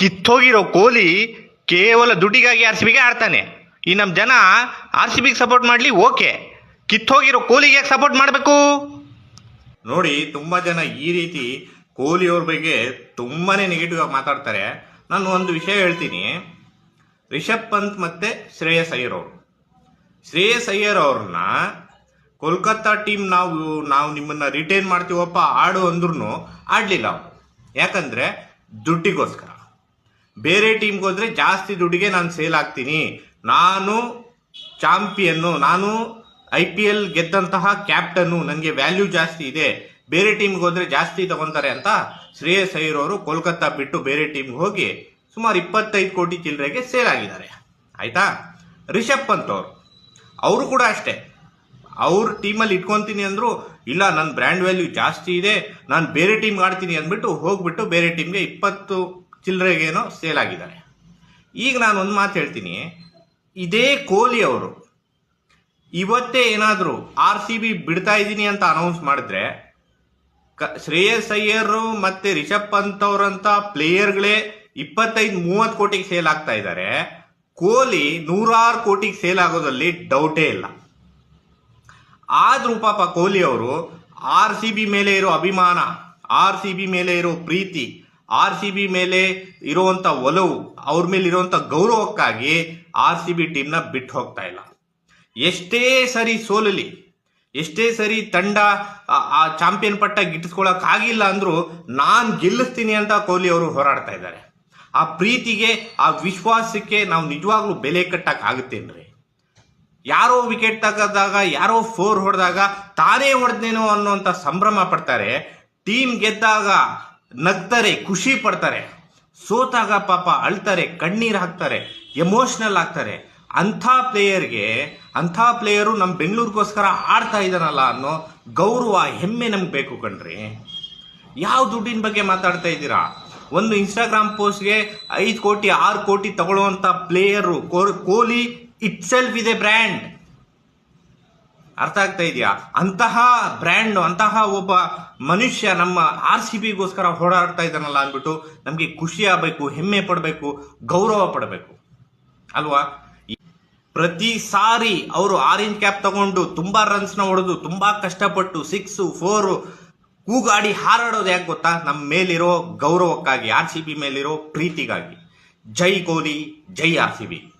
ಕಿತ್ತೋಗಿರೋ ಕೋಲಿ ಕೇವಲ ದುಡ್ಡಿಗಾಗಿ R C ಬಿಗೆ ಆಡ್ತಾನೆ. ಈ ನಮ್ಮ ಜನ ಆರ್ ಸಿ ಬಿಗೆ ಸಪೋರ್ಟ್ ಮಾಡಲಿ, ಓಕೆ. ಕಿತ್ತೋಗಿರೋ ಕೊಹ್ಲಿಗೆ ಯಾಕೆ ಸಪೋರ್ಟ್ ಮಾಡಬೇಕು? ನೋಡಿ, ತುಂಬ ಜನ ಈ ರೀತಿ ಕೊಹ್ಲಿ ಅವ್ರ ಬಗ್ಗೆ ತುಂಬಾ ನೆಗೆಟಿವ್ ಆಗಿ ಮಾತಾಡ್ತಾರೆ. ನಾನು ಒಂದು ವಿಷಯ ಹೇಳ್ತೀನಿ. ರಿಷಬ್ ಪಂತ್ ಮತ್ತೆ ಶ್ರೇಯಸ್ ಅಯ್ಯರ್ ಅವರು. ಶ್ರೇಯಸ್ ಅಯ್ಯರ್ ಅವ್ರನ್ನ ಕೋಲ್ಕತ್ತಾ ಟೀಮ್ ನಾವು ನಾವು ನಿಮ್ಮನ್ನ ರಿಟೈನ್ ಮಾಡ್ತೀವಪ್ಪ, ಆಡು ಅಂದ್ರೂ ಆಡಲಿಲ್ಲ ಯಾಕಂದ್ರೆ ದುಡ್ಡಿಗೋಸ್ಕರ. ಬೇರೆ ಟೀಮ್ಗೆ ಹೋದ್ರೆ ಜಾಸ್ತಿ ದುಡ್ಡಿಗೆ ನಾನು ಸೇಲ್ ಆಗ್ತೀನಿ. ನಾನು ಚಾಂಪಿಯನ್ನು ನಾನು ಐ ಪಿ ಎಲ್ ಗೆದ್ದಂತಹ ಕ್ಯಾಪ್ಟನ್ನು ನನಗೆ ವ್ಯಾಲ್ಯೂ ಜಾಸ್ತಿ ಇದೆ. ಬೇರೆ ಟೀಮ್ಗೆ ಹೋದರೆ ಜಾಸ್ತಿ ತಗೊಂತಾರೆ ಅಂತ ಶ್ರೇಯಸ್ ಅಯ್ಯರ್ ಅವರು ಕೋಲ್ಕತ್ತಾ ಬಿಟ್ಟು ಬೇರೆ ಟೀಮ್ಗೆ ಹೋಗಿ ಸುಮಾರು ಇಪ್ಪತ್ತೈದು ಕೋಟಿ ಚಿಲ್ಲರೆಗೆ ಸೇಲ್ ಆಗಿದ್ದಾರೆ. ಆಯಿತಾ? ರಿಷಬ್ ಪಂತ್ ಅವರು. ಅವರು ಕೂಡ ಅಷ್ಟೇ. ಅವ್ರ ಟೀಮಲ್ಲಿ ಇಟ್ಕೊತೀನಿ ಅಂದರು, ಇಲ್ಲ ನನ್ನ ಬ್ರ್ಯಾಂಡ್ ವ್ಯಾಲ್ಯೂ ಜಾಸ್ತಿ ಇದೆ, ನಾನು ಬೇರೆ ಟೀಮ್ಗೆ ಆಡ್ತೀನಿ ಅಂದ್ಬಿಟ್ಟು ಹೋಗ್ಬಿಟ್ಟು ಬೇರೆ ಟೀಮ್ಗೆ ಇಪ್ಪತ್ತು ಚಿಲ್ಲರೆಗೇನೋ ಸೇಲ್ ಆಗಿದ್ದಾರೆ ಈಗ ನಾನು ಒಂದು ಮಾತು ಹೇಳ್ತೀನಿ. ಇದೇ ಕೊಹ್ಲಿ ಅವರು ಇವತ್ತೇ ಏನಾದರೂ ಆರ್ ಸಿ ಬಿ ಬಿಡ್ತಾ ಇದ್ದೀನಿ ಅಂತ ಅನೌನ್ಸ್ ಮಾಡಿದ್ರೆ, ಕ- ಶ್ರೇಯಸ್ ಅಯ್ಯರು ಮತ್ತು ರಿಷಬ್ ಪಂತ್ ಅವರಂಥ ಪ್ಲೇಯರ್ಗಳೇ ಇಪ್ಪತ್ತೈದು, ಮೂವತ್ತು ಕೋಟಿಗೆ ಸೇಲ್ ಆಗ್ತಾ ಇದ್ದಾರೆ. ಕೊಹ್ಲಿ ನೂರಾರು ಕೋಟಿಗೆ ಸೇಲ್ ಆಗೋದಲ್ಲಿ ಡೌಟೇ ಇಲ್ಲ. ಆದರೂ ಪಾಪ ಕೊಹ್ಲಿ ಅವರು ಆರ್ ಸಿ ಬಿ ಮೇಲೆ ಇರೋ ಅಭಿಮಾನ ಆರ್ ಸಿ ಬಿ ಮೇಲೆ ಇರೋ ಪ್ರೀತಿ ಆರ್ ಸಿ ಬಿ ಮೇಲೆ ಇರುವಂತ ಒಲವು, ಅವ್ರ ಮೇಲೆ ಇರುವಂತ ಗೌರವಕ್ಕಾಗಿ ಆರ್ ಸಿ ಬಿ ಟೀಮ್ನ ಬಿಟ್ಟು ಹೋಗ್ತಾ ಇಲ್ಲ. ಎಷ್ಟೇ ಸರಿ ಸೋಲಲಿ, ಎಷ್ಟೇ ಸರಿ ತಂಡ ಆ- ಚಾಂಪಿಯನ್ ಪಟ್ಟ ಗಿಟ್ಟಿಸ್ಕೊಳಕ್ ಆಗಿಲ್ಲ ಅಂದ್ರೂ ನಾನ್ ಗೆಲ್ಲಿಸ್ತೀನಿ ಅಂತ ಕೊಹ್ಲಿ ಅವರು ಹೋರಾಡ್ತಾ ಇದ್ದಾರೆ. ಆ ಪ್ರೀತಿಗೆ, ಆ ವಿಶ್ವಾಸಕ್ಕೆ ನಾವು ನಿಜವಾಗ್ಲೂ ಬೆಲೆ ಕಟ್ಟಕ್ ಆಗುತ್ತೇನ್ರಿ? ಯಾರೋ ವಿಕೆಟ್ ತಗದಾಗ, ಯಾರೋ ಫೋರ್ ಹೊಡೆದಾಗ ತಾನೇ ಹೊಡೆದೇನೋ ಅನ್ನೋಂಥ ಸಂಭ್ರಮ ಪಡ್ತಾರೆ. ಟೀಮ್ ಗೆದ್ದಾಗ ನಗ್ತಾರೆ, ಖುಷಿ ಪಡ್ತಾರೆ. ಸೋತಾಗ ಪಾಪ ಅಳ್ತಾರೆ, ಕಣ್ಣೀರು ಹಾಕ್ತಾರೆ ಎಮೋಷನಲ್ ಆಗ್ತಾರೆ. ಅಂಥ ಪ್ಲೇಯರ್ಗೆ, ಅಂಥ ಪ್ಲೇಯರು ನಮ್ಮ ಬೆಂಗಳೂರಿಗೋಸ್ಕರ ಆಡ್ತಾ ಇದ್ದಾನಲ್ಲ ಅನ್ನೋ ಗೌರವ, ಹೆಮ್ಮೆ ನಮ್ಗೆ ಬೇಕು ಕಣ್ರಿ. ಯಾವ ದುಡ್ಡಿನ ಬಗ್ಗೆ ಮಾತಾಡ್ತಾ ಇದ್ದೀರಾ? ಒಂದು ಇನ್ಸ್ಟಾಗ್ರಾಮ್ ಪೋಸ್ಟ್ಗೆ ಐದು ಕೋಟಿ, ಆರು ಕೋಟಿ ತಗೊಳ್ಳುವಂಥ ಪ್ಲೇಯರು ಕೋಲಿ ಇಟ್ಸೆಲ್ಫ್ ಇದೆ ಬ್ರ್ಯಾಂಡ್ ಅರ್ಥ ಆಗ್ತಾ ಇದೆಯಾ? ಅಂತಹ ಬ್ರ್ಯಾಂಡ್ ಅಂತಹ ಒಬ್ಬ ಮನುಷ್ಯ ನಮ್ಮ ಆರ್ ಸಿ ಬಿಗೋಸ್ಕರ ಹೋರಾಡ್ತಾ ಇದ್ದಾನಲ್ಲ ಅಂದ್ಬಿಟ್ಟು ನಮಗೆ ಖುಷಿ ಆಗಬೇಕು, ಹೆಮ್ಮೆ ಪಡಬೇಕು, ಗೌರವ ಪಡಬೇಕು. ಅಲ್ವಾ? ಪ್ರತಿ ಸಾರಿ ಅವರು ಆರೆಂಜ್ ಕ್ಯಾಪ್ ತಗೊಂಡು ತುಂಬಾ ರನ್ಸ್ನ ಹೊಡೆದು ತುಂಬಾ ಕಷ್ಟಪಟ್ಟು ಸಿಕ್ಸ್ ಫೋರ್ ಕೂಗಾಡಿ ಹಾರಾಡೋದು ಯಾಕೆ ಗೊತ್ತಾ? ನಮ್ಮ ಮೇಲಿರೋ ಗೌರವಕ್ಕಾಗಿ ಆರ್ ಸಿ ಬಿ ಮೇಲಿರೋ ಪ್ರೀತಿಗಾಗಿ. ಜೈ ಕೊಹ್ಲಿ ಜೈ ಆರ್ ಸಿ ಬಿ